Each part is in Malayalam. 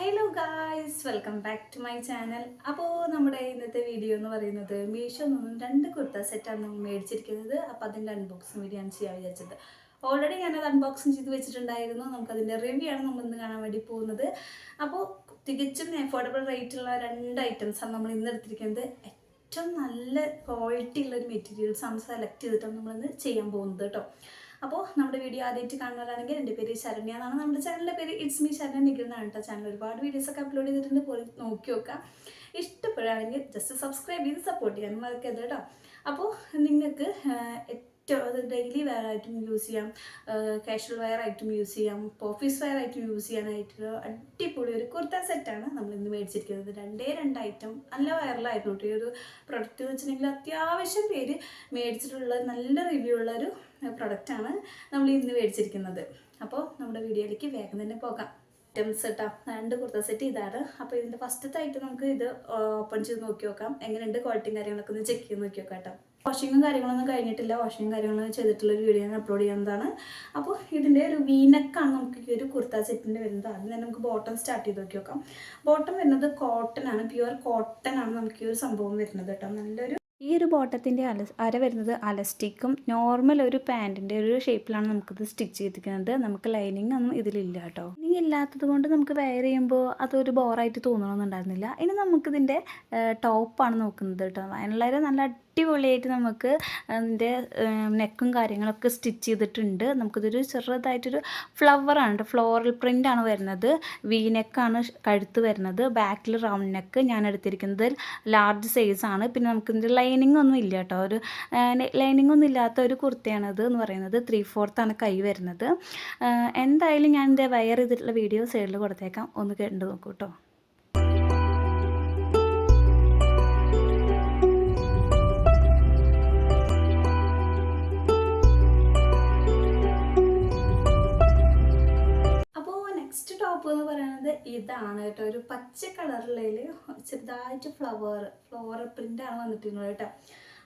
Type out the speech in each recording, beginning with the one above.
Hello guys welcome back to my channel അപ്പോൾ നമ്മുടെ ഇന്നത്തെ വീഡിയോ എന്ന് പറയുന്നത് മീഷോ നിന്നും രണ്ട് കുർത്ത സെറ്റാണ് മേടിച്ചിരിക്കുന്നത്. അപ്പോൾ അതിന്റെ അൺബോക്സിങ് വീഡിയോ ആണ് ചെയ്യാൻ വിചാരിച്ചത്. ഓൾറെഡി ഞാനത് അൺബോക്സിങ് ചെയ്ത് വെച്ചിട്ടുണ്ടായിരുന്നു. നമുക്കതിന്റെ റിവ്യൂ ആണ് നമ്മൾ ഇന്ന് കാണാൻ വേണ്ടി പോകുന്നത്. അപ്പോൾ തികച്ചും അഫോർഡബിൾ റേറ്റുള്ള രണ്ട് ഐറ്റംസാണ് നമ്മൾ ഇന്ന് എടുത്തിരിക്കുന്നത്. ഏറ്റവും നല്ല ക്വാളിറ്റി ഉള്ള മെറ്റീരിയൽസ് ആണ് സെലക്ട് ചെയ്തിട്ടാണ് നമ്മളിന്ന് ചെയ്യാൻ പോകുന്നത് കേട്ടോ. അപ്പോൾ നമ്മുടെ വീഡിയോ ആദ്യമായിട്ട് കാണുന്നവരാണെങ്കിൽ എന്റെ പേര് ശരണ്യ എന്നാണ്. നമ്മുടെ ചാനലിന്റെ പേര് ഇറ്റ്സ് മീ ശരണ്യ നിൽക്കുന്നതാണ് കേട്ടോ ചാനൽ ഒരുപാട് വീഡിയോസ് ഒക്കെ അപ്ലോഡ് ചെയ്തിട്ടുണ്ട്. പോയി നോക്കി നോക്കാം ഇഷ്ടപ്പെടുകയാണെങ്കിൽ ജസ്റ്റ് സബ്സ്ക്രൈബ് ചെയ്ത് സപ്പോർട്ട് ചെയ്യാൻ മറക്കരുത് കേട്ടോ. അപ്പോൾ നിങ്ങൾക്ക് ഏറ്റവും അത് ഡെയിലി വെയർ ആയിട്ടും യൂസ് ചെയ്യാം. കാഷ്വൽ വെയർ ആയിട്ടും യൂസ് ചെയ്യാം. ഓഫീസ് വെയർ ആയിട്ടും യൂസ് ചെയ്യാനായിട്ട് അടിപൊളി ഒരു കുർത്ത സെറ്റാണ് നമ്മൾ ഇന്ന് മേടിച്ചിരിക്കുന്നത്. രണ്ടേ രണ്ട് ഐറ്റം നല്ല വൈറലായിരുന്നു ഈ ഒരു പ്രൊഡക്റ്റ് എന്ന് വെച്ചിട്ടുണ്ടെങ്കിൽ അത്യാവശ്യം പേര് മേടിച്ചിട്ടുള്ള നല്ല റിവ്യൂ ഉള്ള ഒരു പ്രൊഡക്റ്റാണ് നമ്മൾ ഇന്ന് മേടിച്ചിരിക്കുന്നത്. അപ്പോൾ നമ്മുടെ വീഡിയോയിലേക്ക് വേഗം തന്നെ പോകാം. ഐറ്റംസ് കേട്ടോ രണ്ട് കുർത്ത സെറ്റ് ഇതാണ് അപ്പോൾ ഇതിന്റെ ഫസ്റ്റത്തെ ഐറ്റം നമുക്ക് ഇത് ഓപ്പൺ ചെയ്ത് നോക്കി നോക്കാം. എങ്ങനെയുണ്ട് ക്വാളിറ്റിയും കാര്യങ്ങളൊക്കെ ഒന്ന് ചെക്ക് ചെയ്ത് നോക്കി നോക്കാം കേട്ടോ. വാഷിങ്ങും കാര്യങ്ങളൊന്നും കഴിഞ്ഞിട്ടില്ല. വാഷിങ്ങും കാര്യങ്ങളൊന്നും ചെയ്തിട്ടുള്ള ഒരു വീഡിയോ ഞാൻ അപ്ലോഡ് ചെയ്യുന്നതാണ്. അപ്പോൾ ഇതിന്റെ ഒരു വീനക്കാണ് നമുക്ക് ഈ ഒരു കുർത്ത സെറ്റിന്റെ വരുന്നത്. ആദ്യം തന്നെ നമുക്ക് ബോട്ടം സ്റ്റാർട്ട് ചെയ്ത് നോക്കി നോക്കാം. ബോട്ടം വരുന്നത് കോട്ടൺ ആണ്. പ്യുവർ കോട്ടൺ ആണ് നമുക്ക് ഈ ഒരു സംഭവം വരുന്നത് കേട്ടോ. നല്ലൊരു ഈ ഒരു ബോട്ടത്തിന്റെ അല അര വരുന്നത് അലസ്റ്റിക്കും നോർമൽ ഒരു പാന്റിന്റെ ഒരു ഷേപ്പിലാണ് നമുക്കിത് സ്റ്റിച്ച് ചെയ്തിരിക്കുന്നത്. നമുക്ക് ലൈനിങ് ഒന്നും ഇതിലില്ല കേട്ടോ. ഇനി ഇല്ലാത്തത് കൊണ്ട് നമുക്ക് വെയർ ചെയ്യുമ്പോൾ അതൊരു ബോറായിട്ട് തോന്നണമെന്നുണ്ടായിരുന്നില്ല ഇനി നമുക്കിതിന്റെ ടോപ്പാണ് നോക്കുന്നത് കേട്ടോ. വളരെ നല്ല അടിപൊളിയായിട്ട് നമുക്ക് അതിന്റെ നെക്കും കാര്യങ്ങളൊക്കെ സ്റ്റിച്ച് ചെയ്തിട്ടുണ്ട്. നമുക്കിതൊരു ചെറുതായിട്ടൊരു ഫ്ലവറാണ് ഫ്ലോറൽ പ്രിന്റാണ് വരുന്നത്. വി നെക്കാണ് കഴുത്ത് വരുന്നത്. ബാക്കിൽ റൗണ്ട് നെക്ക് ഞാൻ എടുത്തിരിക്കുന്നത് ലാർജ് സൈസാണ് പിന്നെ നമുക്കിതിന്റെ ലൈനിങ് ഒന്നും ഇല്ല കേട്ടോ. ഒരു ലൈനിങ് ഒന്നും ഇല്ലാത്ത ഒരു കുർത്തയാണത് എന്ന് പറയുന്നത്. ത്രീ ഫോർത്താണ് കൈ വരുന്നത്. എന്തായാലും ഞാൻ എന്റെ വയർ ചെയ്തിട്ടുള്ള വീഡിയോ സൈഡിൽ കൊടുത്തേക്കാം. ഒന്ന് കണ്ടു നോക്കൂ കേട്ടോ. ഇതാണ് കേട്ടോ. ഒരു പച്ച കളറിൽ ചെറുതായിട്ട് ഫ്ലവർ ഫ്ലവർ പ്രിന്റ് ആണ് വന്നിട്ടുള്ളത് കേട്ടോ.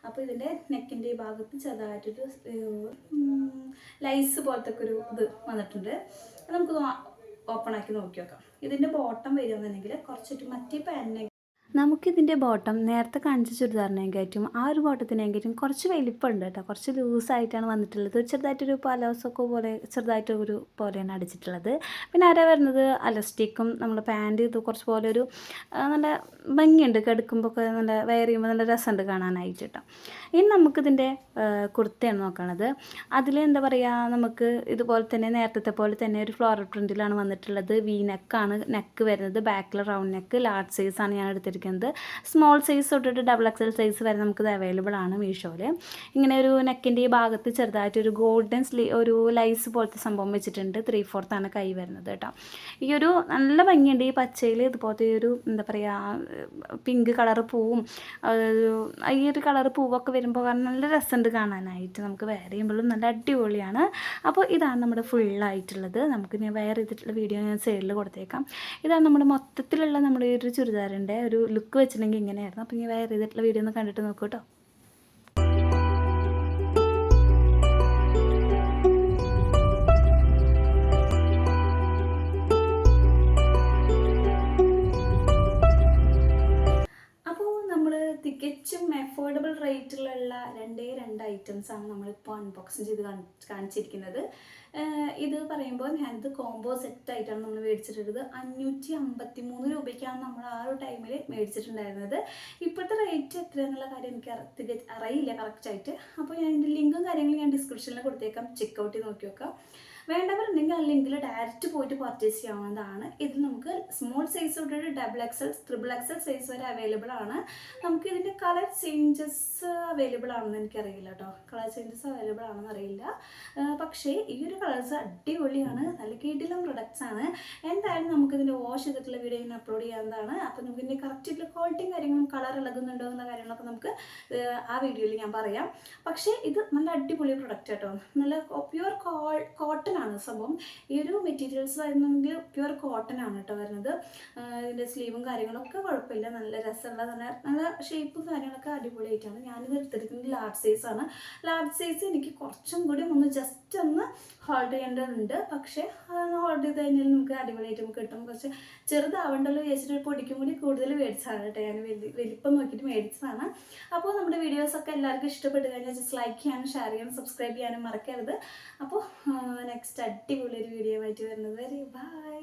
അപ്പോൾ ഇതിന്റെ നെക്കിന്റെ ഈ ഭാഗത്ത് ചെറുതായിട്ടൊരു ലൈസ് പോലത്തെ ഒരു ഇത് വന്നിട്ടുണ്ട്. നമുക്ക് ഓപ്പൺ ആക്കി നോക്കി നോക്കാം ഇതിന്റെ ബോട്ടം വരികയാണെന്നുണ്ടെങ്കിൽ കുറച്ചിട്ട് മറ്റേ പാനിനെ നമുക്കിതിന്റെ ബോട്ടം നേരത്തെ കാണിച്ച ചുരിദാറിനെക്കാറ്റും ആ ഒരു ബോട്ടത്തിനെക്കാറ്റും കുറച്ച് വലിപ്പമുണ്ട് കേട്ടോ. കുറച്ച് ലൂസായിട്ടാണ് വന്നിട്ടുള്ളത്. ചെറുതായിട്ടൊരു പലോസൊക്കെ പോലെ ചെറുതായിട്ടൊരു പോലെയാണ് അടിച്ചിട്ടുള്ളത്. പിന്നെ ആരാ വരുന്നത്? അലസ്റ്റിക്കും നമ്മൾ പാന്റ് ഇത് കുറച്ച് പോലെ ഒരു നല്ല ഭംഗിയുണ്ട്. കെടുക്കുമ്പോൾ ഒക്കെ നല്ല വെയർ ചെയ്യുമ്പോൾ നല്ല രസമുണ്ട് കാണാനായിട്ട് കേട്ടോ. ഇനി നമുക്കിതിന്റെ കുർത്തയാണ് നോക്കണത്. അതിൽ എന്താ പറയുക നമുക്ക് ഇതുപോലെ തന്നെ നേരത്തെ പോലെ തന്നെ ഒരു ഫ്ലോറൽ പ്രിന്റിലാണ് വന്നിട്ടുള്ളത്. വി നെക്കാണ് നെക്ക് വരുന്നത്. ബാക്കിൽ റൗണ്ട് നെക്ക് ലാർജ് സൈസാണ് ഞാൻ എടുത്തിരിക്കുന്നത്. സ്മോൾ സൈസ് തൊട്ടിട്ട് ഡബിൾ എക്സൽ സൈസ് വരെ നമുക്കിത് അവൈലബിൾ ആണ് മീഷോയിൽ. ഇങ്ങനെ ഒരു നെക്കിന്റെ ഈ ഭാഗത്ത് ചെറുതായിട്ടൊരു ഗോൾഡൻ സ്ലീ ഒരു ലൈസ് പോലത്തെ സംഭവം വെച്ചിട്ടുണ്ട്. ത്രീ ആണ് കൈ വരുന്നത് കേട്ടോ. ഈ ഒരു നല്ല ഭംഗിയുണ്ട് ഈ പച്ചയിൽ. ഇതുപോലത്തെ ഒരു എന്താ പറയുക പിങ്ക് കളർ പൂവും ഈ ഒരു കളർ പൂവൊക്കെ വരുമ്പോൾ നല്ല രസമുണ്ട് കാണാനായിട്ട്. നമുക്ക് വെയർ ചെയ്യുമ്പോഴും നല്ല അടിപൊളിയാണ്. അപ്പോൾ ഇതാണ് നമ്മുടെ ഫുള്ളായിട്ടുള്ളത് നമുക്ക് ഞാൻ വെയർ ചെയ്തിട്ടുള്ള വീഡിയോ ഞാൻ സൈഡിൽ കൊടുത്തേക്കാം. ഇതാണ് നമ്മുടെ മൊത്തത്തിലുള്ള നമ്മുടെ ഈ ഒരു ചുരിദാറിന്റെ ഒരു ലുക്ക് വെച്ചിട്ടുണ്ടെങ്കിൽ ഇങ്ങനെയായിരുന്നു. അപ്പോൾ ഇനി വേറെ ചെയ്തിട്ടുള്ള വീഡിയോ ഒന്ന് കണ്ടിട്ട് നോക്കൂ കേട്ടോ റേറ്റിലുള്ള രണ്ടേ രണ്ട് ഐറ്റംസ് ആണ് നമ്മളിപ്പോൾ അൺബോക്സിങ് ചെയ്ത് കാണി- കാണിച്ചിരിക്കുന്നത്. ഇത് പറയുമ്പോൾ ഞാനിത് കോംബോ സെറ്റ് ആയിട്ടാണ് നമ്മൾ മേടിച്ചിട്ടുള്ളത്. അഞ്ഞൂറ്റി അമ്പത്തി മൂന്ന് രൂപയ്ക്കാണ് നമ്മൾ ആ ഒരു ടൈമിൽ മേടിച്ചിട്ടുണ്ടായിരുന്നത്. ഇപ്പോഴത്തെ റേറ്റ് എത്ര എന്നുള്ള കാര്യം എനിക്ക് അറിയില്ല കറക്റ്റായിട്ട് അപ്പോൾ ഞാൻ ഇതിന്റെ ലിങ്കും കാര്യങ്ങളും ഞാൻ ഡിസ്ക്രിപ്ഷനിൽ കൊടുത്തേക്കാം. ചെക്കൗട്ട് ചെയ്ത് നോക്കി നോക്കാം. വേണ്ടവരുണ്ടെങ്കിൽ നിങ്ങൾ അല്ലെങ്കിൽ ഡയറക്റ്റ് പോയിട്ട് പർച്ചേസ് ചെയ്യാവുന്നതാണ്. ഇത് നമുക്ക് സ്മോൾ സൈസ് തൊട്ടിട്ട് double XL triple XL size വരെ അവൈലബിൾ ആണ്. നമുക്ക് ഇതിന്റെ കളർ ചേഞ്ചസ് അവൈലബിൾ ആണെന്ന് എനിക്കറിയില്ല കേട്ടോ കളർ ചേഞ്ചസ് അവൈലബിൾ ആണെന്ന് അറിയില്ല. പക്ഷേ ഈ ഒരു കളേഴ്സ് അടിപൊളിയാണ്. നല്ല കിടിലം പ്രൊഡക്ട്സ് ആണ്. എന്തായാലും നമുക്ക് ഇതിന്റെ വാഷ് ചെയ്തിട്ടുള്ള വീഡിയോ ഇങ്ങനെ അപ്ലോഡ് ചെയ്യാവുന്നതാണ്. അപ്പോൾ നമുക്ക് ഇതിന്റെ കറക്റ്റ് ക്വാളിറ്റിയും കാര്യങ്ങളും കളർ ഇളകുന്നുണ്ടോ എന്ന കാര്യങ്ങളൊക്കെ നമുക്ക് ആ, വീഡിയോയിൽ ഞാൻ പറയാം. പക്ഷേ ഇത് നല്ല അടിപൊളി പ്രൊഡക്റ്റ് കേട്ടോ നല്ല പ്യുവർ കോട്ടൺ ആണ് സംഭവം ഈ ഒരു മെറ്റീരിയൽസ് വരുന്നെങ്കിൽ പ്യുവർ കോട്ടൺ ആണ് കേട്ടോ വരുന്നത്. ഇതിന്റെ സ്ലീവും കാര്യങ്ങളൊക്കെ കുഴപ്പമില്ല. നല്ല രസമുള്ള നല്ല നല്ല ഷേപ്പും കാര്യങ്ങളൊക്കെ അടിപൊളിയായിട്ടാണ് ഞാനിത് എടുത്തിരിക്കുന്നത് ലാർജ് സൈസാണ് ലാർജ് സൈസ് എനിക്ക് കുറച്ചും കൂടി ഒന്ന് ജസ്റ്റ് ഒന്ന് ഹോൾഡ് ചെയ്യേണ്ടതുണ്ട്. പക്ഷേ ഹോൾഡ് ചെയ്ത് കഴിഞ്ഞാൽ നമുക്ക് അടിപൊളിയായിട്ട് നമുക്ക് കിട്ടും. കുറച്ച് ചെറുതാവണ്ടല്ലോ വിചാരിച്ചിട്ട് പൊടിക്കും കൂടി കൂടുതൽ മേടിച്ചതാണ് കേട്ടോ ഞാൻ വലി വലിപ്പം നോക്കിയിട്ട് മേടിച്ചതാണ്. അപ്പോൾ നമ്മുടെ വീഡിയോസൊക്കെ എല്ലാവർക്കും ഇഷ്ടപ്പെട്ട് കഴിഞ്ഞാൽ ജസ്റ്റ് ലൈക്ക് ചെയ്യാനും ഷെയർ ചെയ്യാനും സബ്സ്ക്രൈബ് ചെയ്യാനും മറക്കരുത്. അപ്പോൾ നെക്സ്റ്റ് നെക്സ്റ്റ് അടിപൊളി ഒരു വീഡിയോ ആയിട്ട് വരുന്നത് വരെ. ബൈ